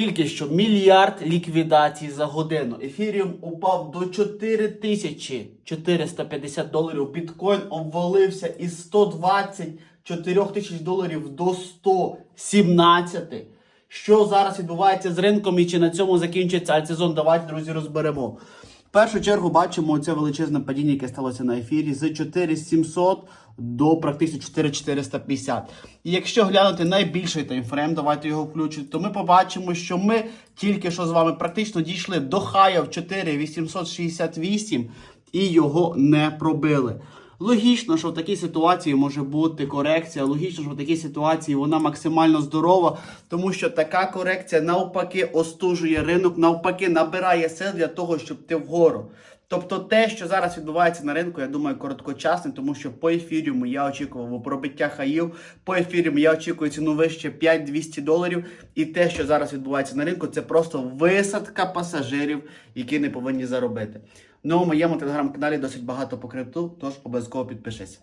Тільки що мільярд ліквідацій за годину. Ефіріум упав до 4450 доларів. Біткоін обвалився із 124 тисяч доларів до 117. Що зараз відбувається з ринком і чи на цьому закінчиться альтсезон? Давайте, друзі, розберемо. В першу чергу бачимо це величезне падіння, яке сталося на ефірі з 4700 до практично 4450. І якщо глянути найбільший таймфрейм, давайте його включити, то ми побачимо, що ми тільки що з вами практично дійшли до хая в 4868 і його не пробили. Логічно, що в такій ситуації може бути корекція. Логічно, що в такій ситуації вона максимально здорова, тому що така корекція навпаки остужує ринок, навпаки, набирає сил для того, щоб ти вгору. Тобто те, що зараз відбувається на ринку, я думаю, короткочасне, тому що по ефіріуму я очікував пробиття хаїв, по ефіріуму я очікую ціну вище 5-200 доларів. І те, що зараз відбувається на ринку, це просто висадка пасажирів, які не повинні заробити. Ну, у моєму телеграм-каналі досить багато по крипту, тож обов'язково підпишись.